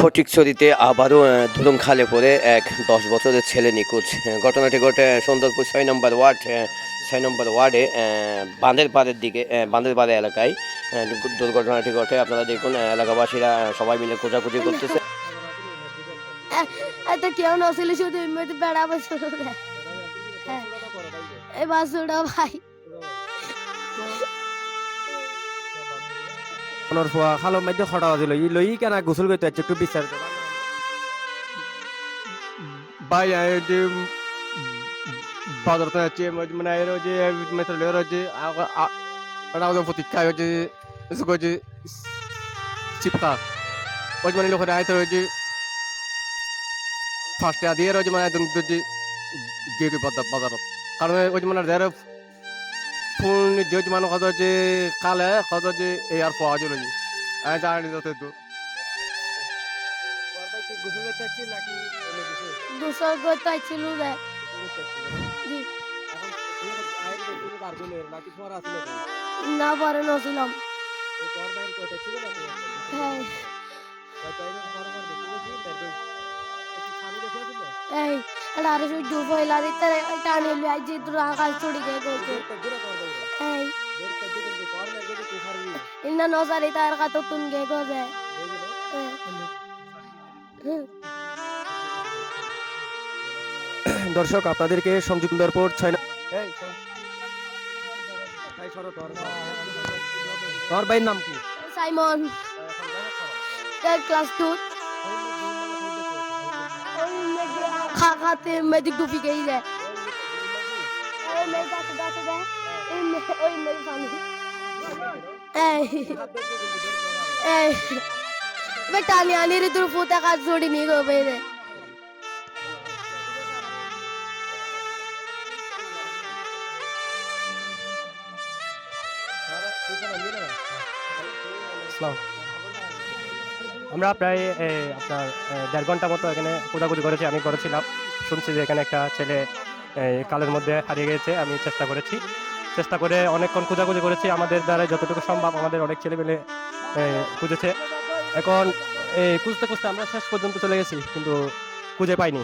ফটিকছড়িতে আবারও আহ, ধুলুম খালে পড়ে এক দশ বছরের ছেলে নিখোঁজ। ঘটনাটি ঘটে সুন্দরপুর ছয় নম্বর ওয়ার্ড ছয় নম্বর ওয়ার্ডে বাঁধের পাড়ের দিকে বাঁধের পাড়ে এলাকায় দুর্ঘটনাটি ঘটে। আপনারা দেখুন এলাকাবাসীরা সবাই মিলে খোঁজাখুঁজি করতেছে। কেউ নছিল শুধু বেড়াবো এই বাসুটা ভাই। মনৰ ফুৱা খালৰ মাধ্যম খটা বাজি লৈ লৈ কেনে গোসল কৰি তই একটু বিচাৰ ভাই আমি যে বাজারতে যাচ্ছি মানে এর যে মেথড এর যে আমাদের প্রতীক্ষা হচ্ছে যে চিপকা। ওই মানে লোকের আয়তে রয়েছে ফার্স্টে আদিয়ে রয়েছে মানে যে গিয়ে বাজারত কারণ ওই মানে যে মানুষ কত যে কালে কত যে এই আর পাওয়া যায় আমি জানি যত দূর গোসল করতে না পরে নছিলাম হ্যাঁ। এই এটা আরও শুধু পয়লা দিতে টানি লিয়ে যে তোর আকাশ চড়ি গে করতে ইন্না নজারি তার কাত তুন গে গো যায়। দর্শক আপনাদেরকে সংযুক্ত সুন্দরপুর ছয় ন- তোর। ভাইয়ের নাম কি? সাইমন। Class two. খাতে মেজিক ডুবি গই যায়। ওই মেয়ে ওই মেয়ে ওই মেয়ে তোর ফুটা কাজ জোড়ি নি গো বেরে আমরা প্রায় আপনার দেড় ঘণ্টা মতো এখানে খোঁজাখুঁজি করেছি, আমি করেছিলাম। শুনছি যে এখানে একটা ছেলে কালের মধ্যে হারিয়ে গেছে, আমি চেষ্টা করেছি। চেষ্টা করে অনেকক্ষণ খোঁজাখুঁজি করেছি। আমাদের দ্বারা যতটুকু সম্ভব আমাদের অনেক ছেলে পেলে খুঁজেছে। এখন এই খুঁজতে খুঁজতে আমরা শেষ পর্যন্ত চলে গেছি, কিন্তু খুঁজে পাইনি।